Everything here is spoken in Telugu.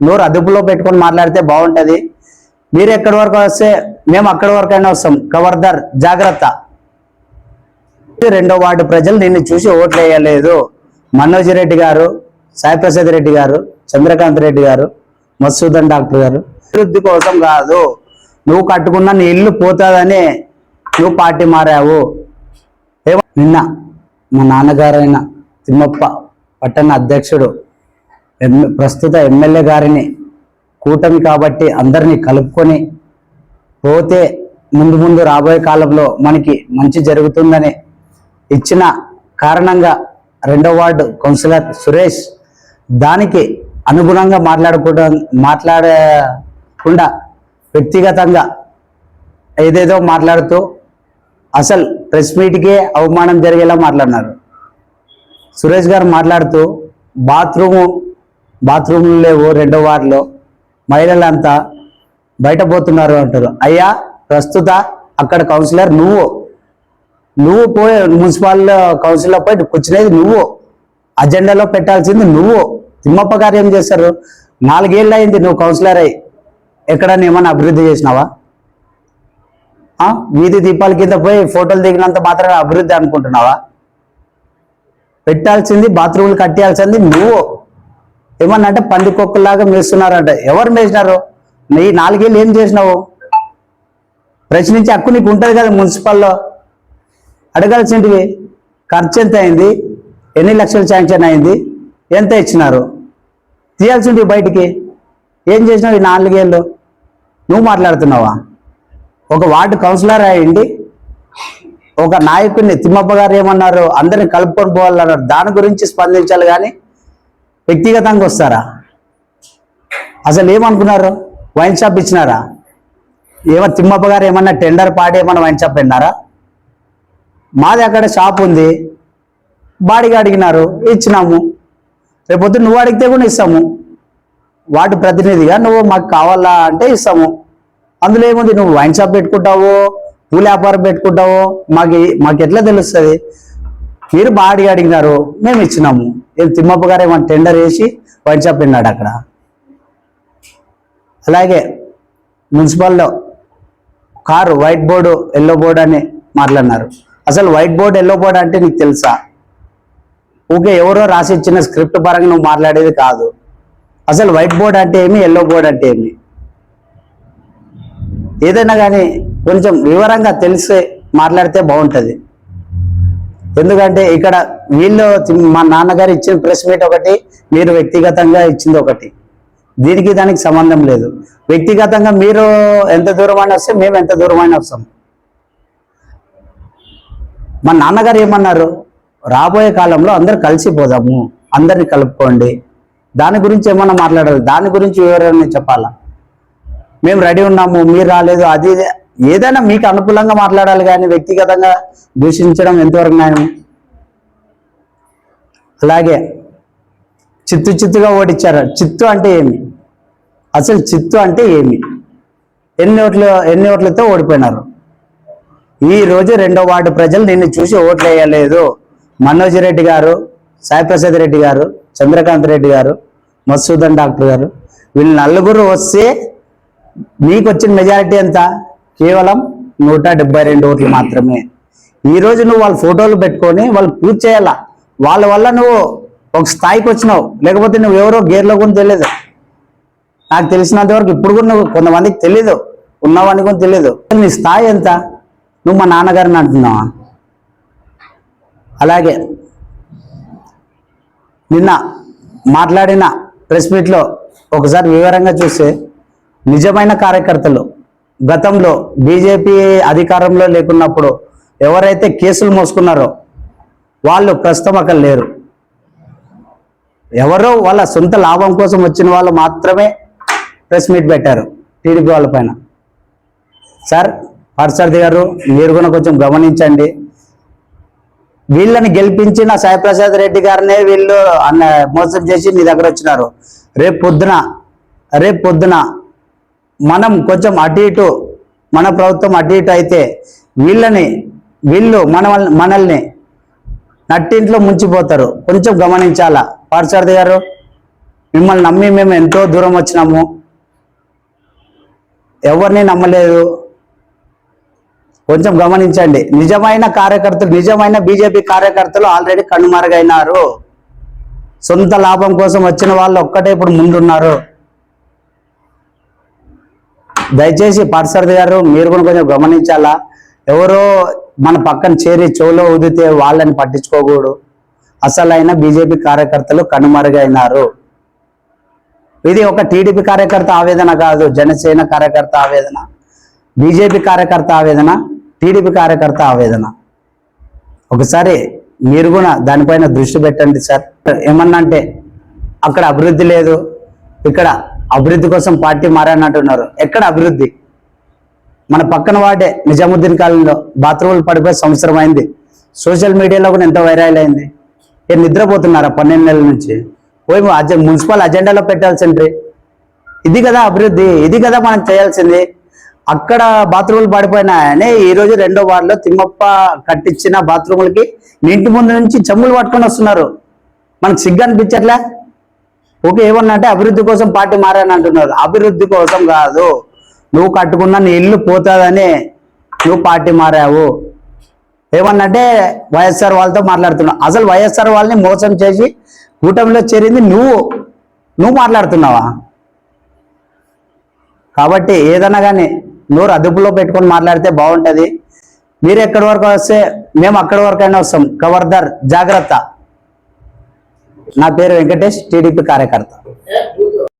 నోరు అదుపులో పెట్టుకొని మాట్లాడితే బాగుంటుంది. మీరు ఎక్కడి వరకు వస్తే మేము అక్కడి వరకు అయినా వస్తాం. ఖబర్దార్ జాగ్రత్త. రెండో వార్డు ప్రజలు నిన్ను చూసి ఓట్లు వేయలేదు మనోజ్ రెడ్డి గారు సాయి ప్రసాద్ రెడ్డి గారు చంద్రకాంత్ రెడ్డి గారు మసూదన్ డాక్టర్ గారు. అభివృద్ధి కోసం కాదు. నువ్వు కట్టుకున్న నీ ఇల్లు పోతుందని నువ్వు పార్టీ మారావు. ఏమో నిన్న మా నాన్నగారైన తిమ్మప్ప పట్టణ అధ్యక్షుడు ప్రస్తుత ఎమ్మెల్యే గారిని కూటమి కాబట్టి అందరినీ కలుపుకొని పోతే ముందు ముందు రాబోయే కాలంలో మనకి మంచి జరుగుతుందని ఇచ్చిన కారణంగా రెండో వార్డు కౌన్సిలర్ సురేష్ దానికి అనుగుణంగా మాట్లాడకుండా మాట్లాడకుండా వ్యక్తిగతంగా ఏదేదో మాట్లాడుతూ అసలు ప్రెస్ మీట్కే అవమానం జరిగేలా మాట్లాడినారు. సురేష్ గారు మాట్లాడుతూ బాత్రూము బాత్రూమ్లు లేవు రెండో వార్డులో మహిళలంతా బయట పోతున్నారు అంటారు. అయ్యా ప్రస్తుత అక్కడ కౌన్సిలర్ నువ్వు. నువ్వు పోయి మున్సిపల్ కౌన్సిల్లో పోయి కూర్చునేది నువ్వు. అజెండాలో పెట్టాల్సింది నువ్వు. తిమ్మప్ప గారు ఏం చేశారు? నాలుగేళ్ళు అయింది నువ్వు కౌన్సిలర్ అయ్యి. ఎక్కడన్నా ఏమన్నా అభివృద్ధి చేసినావా? వీధి దీపాల కింద పోయి ఫోటోలు దిగినంత మాత్రమే అభివృద్ధి అనుకుంటున్నావా? పెట్టాల్సింది బాత్రూములు కట్టాల్సింది నువ్వు. ఏమన్నా అంటే పంది కుక్కలాగా మేస్తున్నారంట. ఎవరు మేసినారు? నీ నాలుగేళ్ళు ఏం చేసినావు? ప్రశ్నించే హక్కు నీకు ఉంటుంది కదా మున్సిపల్లో. అడగాల్సింటివి ఖర్చు ఎంత అయింది? ఎన్ని లక్షలు శాంక్షన్ అయింది? ఎంత ఇచ్చినారు? తీయాల్సింటివి బయటికి. ఏం చేసినావు ఈ నాలుగేళ్ళు? నువ్వు మాట్లాడుతున్నావా? ఒక వార్డు కౌన్సిలర్ అయ్యండి ఒక నాయకుడిని తిమ్మప్ప గారు ఏమన్నారు? అందరిని కలుపుకొని పోవాలన్నారు. దాని గురించి స్పందించాలి కానీ వ్యక్తిగతంగా వస్తారా? అసలు ఏమనుకున్నారు? వైన్ షాప్ ఇచ్చినారా? ఏమో తిమ్మప్ప గారు ఏమన్నా టెండర్ పాడి ఏమన్నా వైన్ షాప్ పెట్టినారా? మాది అక్కడ షాప్ ఉంది. బాడిగా అడిగినారు ఇచ్చినాము. రేపొద్దు నువ్వు అడిగితే కూడా ఇస్తాము. వాటి ప్రతినిధిగా నువ్వు మాకు కావాలా అంటే ఇస్తాము. అందులో ఏముంది? నువ్వు వైన్ షాప్ పెట్టుకుంటావో పూల వ్యాపారం పెట్టుకుంటావో మాకు మాకు ఎట్లా తెలుస్తుంది? మీరు బాడిగా అడిగినారు మేము ఇచ్చినాము. ఏం తిమ్మప్ప గారు ఏమన్నా టెండర్ వేసి వైట్ షాప్ పెట్టినాడు అక్కడ. అలాగే మున్సిపల్లో car white board yellow board అని మాట్లాడినారు. అసలు వైట్ బోర్డు ఎల్లో బోర్డు అంటే నీకు తెలుసా? ఊకే ఎవరో రాసి ఇచ్చిన స్క్రిప్ట్ పరంగా నువ్వు మాట్లాడేది కాదు. అసలు వైట్ బోర్డ్ అంటే ఏమి ఎల్లో బోర్డ్ అంటే ఏమి? ఏదైనా కానీ కొంచెం వివరంగా తెలిసే మాట్లాడితే బాగుంటుంది. ఎందుకంటే ఇక్కడ వీళ్ళు మా నాన్నగారు ఇచ్చిన ప్రెస్ మీట్ ఒకటి మీరు వ్యక్తిగతంగా ఇచ్చింది ఒకటి. దీనికి దానికి సంబంధం లేదు. వ్యక్తిగతంగా మీరు ఎంత దూరం అయినా వస్తే మేము ఎంత దూరం అయినా వస్తాం. మా నాన్నగారు ఏమన్నారు? రాబోయే కాలంలో అందరు కలిసిపోదాము అందరిని కలుపుకోండి. దాని గురించి ఏమన్నా మాట్లాడాలి? దాని గురించి వివరణ చెప్పాలా? మేము రెడీ ఉన్నాము మీరు రాలేదు అది ఏదైనా మీకు అనుకూలంగా మాట్లాడాలి కానీ వ్యక్తిగతంగా దూషించడం ఎంతవరకు న్యాయం? అలాగే చిత్తు చిత్తుగా ఓడిచ్చారు చిత్తు అంటే ఏమి? అసలు చిత్తు అంటే ఏమి? ఎన్ని ఓట్లు ఎన్ని ఓట్లతో ఓడిపోయినారు? ఈ రోజు రెండో వార్డు ప్రజలు నిన్ను చూసి ఓట్లు వేయలేదు మనోజ్ రెడ్డి గారు సాయిప్రసాద్ రెడ్డి గారు చంద్రకాంత్ రెడ్డి గారు మసూదన్ డాక్టర్ గారు వీళ్ళు నలుగురు వస్తే మీకు వచ్చిన మెజారిటీ ఎంత? కేవలం నూట డెబ్బై రెండు ఓట్లు మాత్రమే. ఈ రోజు నువ్వు వాళ్ళ ఫోటోలు పెట్టుకొని వాళ్ళు పూజ చేయాలా? వాళ్ళ వల్ల నువ్వు ఒక స్థాయికి వచ్చినావు. లేకపోతే నువ్వు ఎవరో గేర్లో కూడా తెలియదు. నాకు తెలిసినంత వరకు ఇప్పుడు కూడా నువ్వు కొంతమందికి తెలీదు. ఉన్నవాడికి కూడా తెలియదు నీ స్థాయి ఎంత? నువ్వు మా నాన్నగారిని అంటున్నావా? అలాగే నిన్న మాట్లాడిన ప్రెస్ మీట్లో ఒకసారి వివరంగా చూస్తే నిజమైన కార్యకర్తలు గతంలో బీజేపీ అధికారంలో లేకున్నప్పుడు ఎవరైతే కేసులు మోసుకున్నారో వాళ్ళు ప్రస్తుతం అక్కడ లేరు. ఎవరో వాళ్ళ సొంత లాభం కోసం వచ్చిన వాళ్ళు మాత్రమే ప్రెస్ మీట్ పెట్టారు టీడీపీ వాళ్ళ పైన. సార్ పార్సారథి గారు మీరు కూడా కొంచెం గమనించండి. వీళ్ళని గెలిపించిన సాయిప్రసాద్ రెడ్డి గారినే వీళ్ళు అన్న మోసం చేసి నీ దగ్గర వచ్చినారు. రేపు పొద్దున రేపు పొద్దున మనం కొంచెం అటు ఇటు మన ప్రభుత్వం అటు ఇటు అయితే వీళ్ళని వీళ్ళు మన మనల్ని నట్టింట్లో ముంచిపోతారు. కొంచెం గమనించాలా? పార్సారథి గారు మిమ్మల్ని నమ్మి మేము ఎంతో దూరం వచ్చినాము. ఎవరిని నమ్మలేదు. కొంచెం గమనించండి. నిజమైన కార్యకర్తలు నిజమైన బీజేపీ కార్యకర్తలు ఆల్రెడీ కనుమరుగైనారు. సొంత లాభం కోసం వచ్చిన వాళ్ళు ఒక్కటే ఇప్పుడు ముందున్నారు. దయచేసి పార్సర్ది గారు మీరు కూడా కొంచెం గమనించాలా? ఎవరో మన పక్కన చేరి చెవులో ఊదితే వాళ్ళని పట్టించుకోకూడదు. అసలైన బీజేపీ కార్యకర్తలు కనుమరుగైనారు ఇది ఒక టీడీపీ కార్యకర్త ఆవేదన కాదు జనసేన కార్యకర్త ఆవేదన. బీజేపీ కార్యకర్త ఆవేదన టీడీపీ కార్యకర్త ఆవేదన. ఒకసారి మీరు కూడా దానిపైన దృష్టి పెట్టండి సార్. ఏమన్నా అంటే అక్కడ అభివృద్ధి లేదు ఇక్కడ అభివృద్ధి కోసం పార్టీ మారన్నట్టున్నారు ఎక్కడ అభివృద్ధి? మన పక్కన వాడే నిజాముద్దీన్ కాలంలో బాత్రూములు పడిపోయి సంవత్సరం అయింది. సోషల్ మీడియాలో కూడా ఎంత వైరల్ అయింది. ఏం నిద్రపోతున్నారా పన్నెండు నెలల నుంచి? పోయి అజె మున్సిపల్ అజెండాలో పెట్టాల్సింది ఇది కదా అభివృద్ధి ఇది కదా మనం చేయాల్సింది. అక్కడ బాత్రూములు పడిపోయినాయని ఈరోజు రెండో వార్డులో తిమ్మప్ప కట్టించిన బాత్రూములకి మీ ఇంటి ముందు నుంచి చెమ్ములు పట్టుకొని వస్తున్నారు. మనకు సిగ్గు అనిపించట్లే? ఓకే ఏమన్నా అంటే అభివృద్ధి కోసం పార్టీ మారని అంటున్నారు. అభివృద్ధి కోసం కాదు. నువ్వు కట్టుకున్న నీ ఇల్లు పోతుందని నువ్వు పార్టీ మారావు. ఏమన్నంటే వైఎస్ఆర్ వాళ్ళతో మాట్లాడుతున్నావు. అసలు వైఎస్ఆర్ వాళ్ళని మోసం చేసి కూటమిలో చేరింది నువ్వు. నువ్వు మాట్లాడుతున్నావా? కాబట్టి ఏదన్నా కానీ నోరు అదుపులో పెట్టుకొని మాట్లాడితే బాగుంటుంది. మీరు ఎక్కడి వరకు వస్తే మేము అక్కడి వరకు అయినా వస్తాం. ఖబర్దార్ జాగ్రత్త. నా పేరు వెంకటేష్ టీడీపీ కార్యకర్త.